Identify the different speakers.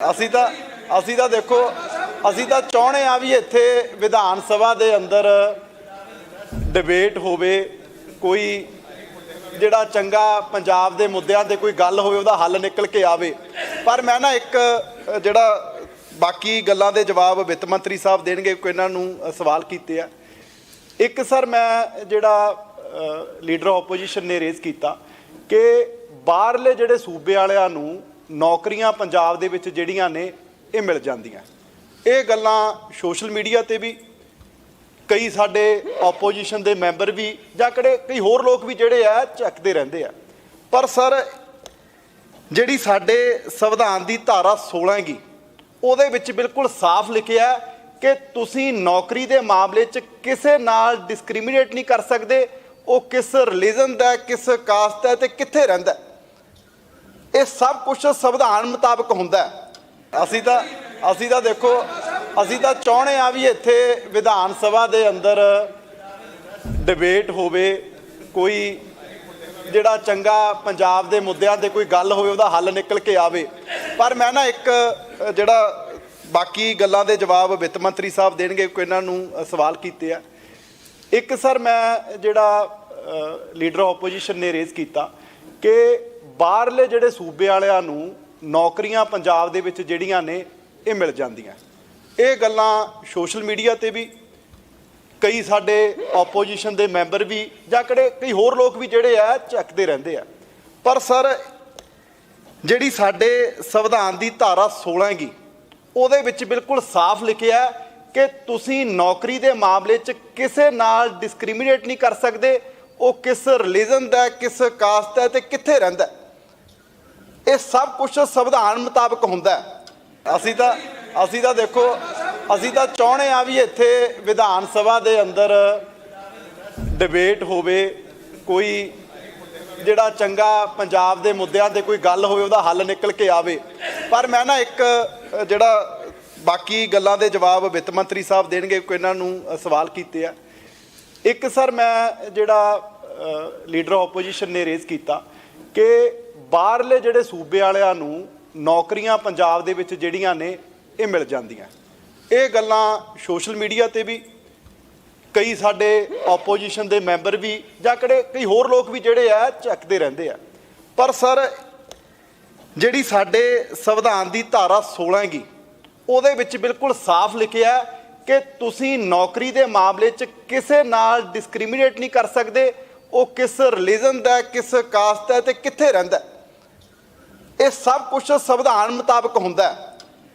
Speaker 1: ਅਸੀਂ ਤਾਂ ਅਸੀਂ ਤਾਂ ਦੇਖੋ, ਅਸੀਂ ਤਾਂ ਚਾਹੁੰਦੇ ਆ ਵੀ ਇੱਥੇ ਵਿਧਾਨ ਸਭਾ ਦੇ ਅੰਦਰ ਡਿਬੇਟ ਹੋਵੇ, ਕੋਈ ਜਿਹੜਾ ਚੰਗਾ ਪੰਜਾਬ ਦੇ ਮੁੱਦਿਆਂ ਤੇ ਕੋਈ ਗੱਲ ਹੋਵੇ, ਉਹਦਾ ਹੱਲ ਨਿਕਲ ਕੇ ਆਵੇ। ਪਰ ਮੈਂ ਨਾ ਇੱਕ, ਜਿਹੜਾ ਬਾਕੀ ਗੱਲਾਂ ਦੇ ਜਵਾਬ ਵਿੱਤ ਮੰਤਰੀ ਸਾਹਿਬ ਦੇਣਗੇ ਕੋਈ ਇਹਨਾਂ ਨੂੰ ਸਵਾਲ ਕੀਤੇ ਆ। ਇੱਕ ਸਰ ਮੈਂ ਜਿਹੜਾ ਲੀਡਰ ਆਪੋਜੀਸ਼ਨ ਨੇ ਰੇਜ਼ ਕੀਤਾ ਕਿ ਬਾਹਰਲੇ ਜਿਹੜੇ ਸੂਬੇ ਵਾਲਿਆਂ ਨੂੰ ਨੌਕਰੀਆਂ ਪੰਜਾਬ ਦੇ ਵਿੱਚ ਜਿਹੜੀਆਂ ਨੇ, ਇਹ ਮਿਲ ਜਾਂਦੀਆਂ। ਇਹ ਗੱਲਾਂ ਸੋਸ਼ਲ ਮੀਡੀਆ ਤੇ ਵੀ, ਕਈ ਸਾਡੇ ਆਪੋਜੀਸ਼ਨ ਦੇ ਮੈਂਬਰ ਵੀ, ਜਾਂ ਕਿਹੜੇ, ਕਈ ਹੋਰ ਲੋਕ ਵੀ ਜਿਹੜੇ ਆ ਚੱਕਦੇ ਰਹਿੰਦੇ ਆ। ਪਰ ਸਰ, ਜਿਹੜੀ ਸਾਡੇ ਸੰਵਿਧਾਨ ਦੀ ਧਾਰਾ 16 ਹੈਗੀ ਉਹਦੇ ਵਿੱਚ ਬਿਲਕੁਲ ਸਾਫ਼ ਲਿਖਿਆ ਕਿ ਤੁਸੀਂ ਨੌਕਰੀ ਦੇ ਮਾਮਲੇ 'ਚ ਕਿਸੇ ਨਾਲ ਡਿਸਕ੍ਰਿਮੀਨੇਟ ਨਹੀਂ ਕਰ ਸਕਦੇ। ਉਹ ਕਿਸ ਰਿਲੀਜਨ ਦਾ ਕਿਸ ਕਾਸਟ ਦਾ ਤੇ ਕਿੱਥੇ ਰਹਿੰਦਾ ਇਹ ਸਭ ਕੁਝ ਸੰਵਿਧਾਨ ਮੁਤਾਬਕ ਹੁੰਦਾ ਅਸੀਂ ਤਾਂ ਅਸੀਂ ਤਾਂ ਦੇਖੋ, ਅਸੀਂ ਤਾਂ ਚਾਹੁੰਦੇ ਆ ਵੀ ਇੱਥੇ ਵਿਧਾਨ ਸਭਾ ਦੇ ਅੰਦਰ ਡਿਬੇਟ ਹੋਵੇ, ਕੋਈ ਜਿਹੜਾ ਚੰਗਾ ਪੰਜਾਬ ਦੇ ਮੁੱਦਿਆਂ ਤੇ ਕੋਈ ਗੱਲ ਹੋਵੇ, ਉਹਦਾ ਹੱਲ ਨਿਕਲ ਕੇ ਆਵੇ। ਪਰ ਮੈਂ ਨਾ ਇੱਕ, ਜਿਹੜਾ ਬਾਕੀ ਗੱਲਾਂ ਦੇ ਜਵਾਬ ਵਿੱਤ ਮੰਤਰੀ ਸਾਹਿਬ ਦੇਣਗੇ, ਕੋਈ ਇਹਨਾਂ ਨੂੰ ਸਵਾਲ ਕੀਤੇ ਆ। ਇੱਕ ਸਰ, ਮੈਂ ਜਿਹੜਾ ਲੀਡਰ ਆਪੋਜੀਸ਼ਨ ਨੇ ਰੇਜ਼ ਕੀਤਾ ਕਿ ਬਾਹਰਲੇ ਜਿਹੜੇ ਸੂਬੇ ਵਾਲਿਆਂ ਨੂੰ ਨੌਕਰੀਆਂ ਪੰਜਾਬ ਦੇ ਵਿੱਚ ਜਿਹੜੀਆਂ ਨੇ, ਇਹ ਮਿਲ ਜਾਂਦੀਆਂ। ਇਹ ਗੱਲਾਂ ਸੋਸ਼ਲ ਮੀਡੀਆ ਤੇ ਵੀ, ਕਈ ਸਾਡੇ ਆਪੋਜੀਸ਼ਨ ਦੇ ਮੈਂਬਰ ਵੀ, ਜਾਂ ਕਿਹੜੇ, ਕਈ ਹੋਰ ਲੋਕ ਵੀ ਜਿਹੜੇ ਆ, ਚੱਕਦੇ ਰਹਿੰਦੇ ਆ। ਪਰ ਸਰ, ਜਿਹੜੀ ਸਾਡੇ ਸੰਵਿਧਾਨ ਦੀ ਧਾਰਾ 16 ਹੈਗੀ ਉਹਦੇ ਵਿੱਚ ਬਿਲਕੁਲ ਸਾਫ਼ ਲਿਖਿਆ ਕਿ ਤੁਸੀਂ ਨੌਕਰੀ ਦੇ ਮਾਮਲੇ 'ਚ ਕਿਸੇ ਨਾਲ ਡਿਸਕ੍ਰਿਮੀਨੇਟ ਨਹੀਂ ਕਰ ਸਕਦੇ। ਉਹ ਕਿਸ ਰਿਲੀਜਨ ਦਾ ਕਿਸ ਕਾਸਟ ਦਾ ਤੇ ਕਿੱਥੇ ਰਹਿੰਦਾ ਇਹ ਸਭ ਕੁਝ ਸੰਵਿਧਾਨ ਮੁਤਾਬਕ ਹੁੰਦਾ ਅਸੀਂ ਤਾਂ ਅਸੀਂ ਤਾਂ ਦੇਖੋ, ਅਸੀਂ ਤਾਂ ਚਾਹੁੰਦੇ ਆ ਵੀ ਇੱਥੇ ਵਿਧਾਨ ਸਭਾ ਦੇ ਅੰਦਰ ਡਿਬੇਟ ਹੋਵੇ, ਕੋਈ ਜਿਹੜਾ ਚੰਗਾ ਪੰਜਾਬ ਦੇ ਮੁੱਦਿਆਂ ਤੇ ਕੋਈ ਗੱਲ ਹੋਵੇ, ਉਹਦਾ ਹੱਲ ਨਿਕਲ ਕੇ ਆਵੇ। ਪਰ ਮੈਂ ਨਾ ਇੱਕ, ਜਿਹੜਾ ਬਾਕੀ ਗੱਲਾਂ ਦੇ ਜਵਾਬ ਵਿੱਤ ਮੰਤਰੀ ਸਾਹਿਬ ਦੇਣਗੇ ਕੋਈ ਇਹਨਾਂ ਨੂੰ ਸਵਾਲ ਕੀਤੇ ਆ। ਇੱਕ ਸਰ ਮੈਂ ਜਿਹੜਾ ਲੀਡਰ ਆਪੋਜੀਸ਼ਨ ਨੇ ਰੇਜ਼ ਕੀਤਾ ਕਿ ਬਾਹਰਲੇ ਜਿਹੜੇ ਸੂਬੇ ਵਾਲਿਆਂ ਨੂੰ ਨੌਕਰੀਆਂ ਪੰਜਾਬ ਦੇ ਵਿੱਚ ਜਿਹੜੀਆਂ ਨੇ, ਇਹ ਮਿਲ ਜਾਂਦੀਆਂ। ਇਹ ਗੱਲਾਂ ਸੋਸ਼ਲ ਮੀਡੀਆ ਤੇ ਵੀ, ਕਈ ਸਾਡੇ ਆਪੋਜੀਸ਼ਨ ਦੇ ਮੈਂਬਰ ਵੀ, ਜਾਂ ਕਿਹੜੇ, ਕਈ ਹੋਰ ਲੋਕ ਵੀ ਜਿਹੜੇ ਆ, ਚੱਕਦੇ ਰਹਿੰਦੇ ਆ। ਪਰ ਸਰ, ਜਿਹੜੀ ਸਾਡੇ ਸੰਵਿਧਾਨ ਦੀ ਧਾਰਾ 16 ਹੈਗੀ ਉਹਦੇ ਵਿੱਚ ਬਿਲਕੁਲ ਸਾਫ਼ ਲਿਖਿਆ ਕਿ ਤੁਸੀਂ ਨੌਕਰੀ ਦੇ ਮਾਮਲੇ 'ਚ ਕਿਸੇ ਨਾਲ ਡਿਸਕ੍ਰਿਮੀਨੇਟ ਨਹੀਂ ਕਰ ਸਕਦੇ। ਉਹ ਕਿਸ ਰਿਲੀਜਨ ਦਾ ਕਿਸ ਕਾਸਟ ਦਾ ਤੇ ਕਿੱਥੇ ਰਹਿੰਦਾ ਇਹ ਸਭ ਕੁਝ ਸੰਵਿਧਾਨ ਮੁਤਾਬਕ ਹੁੰਦਾ ਹੈ।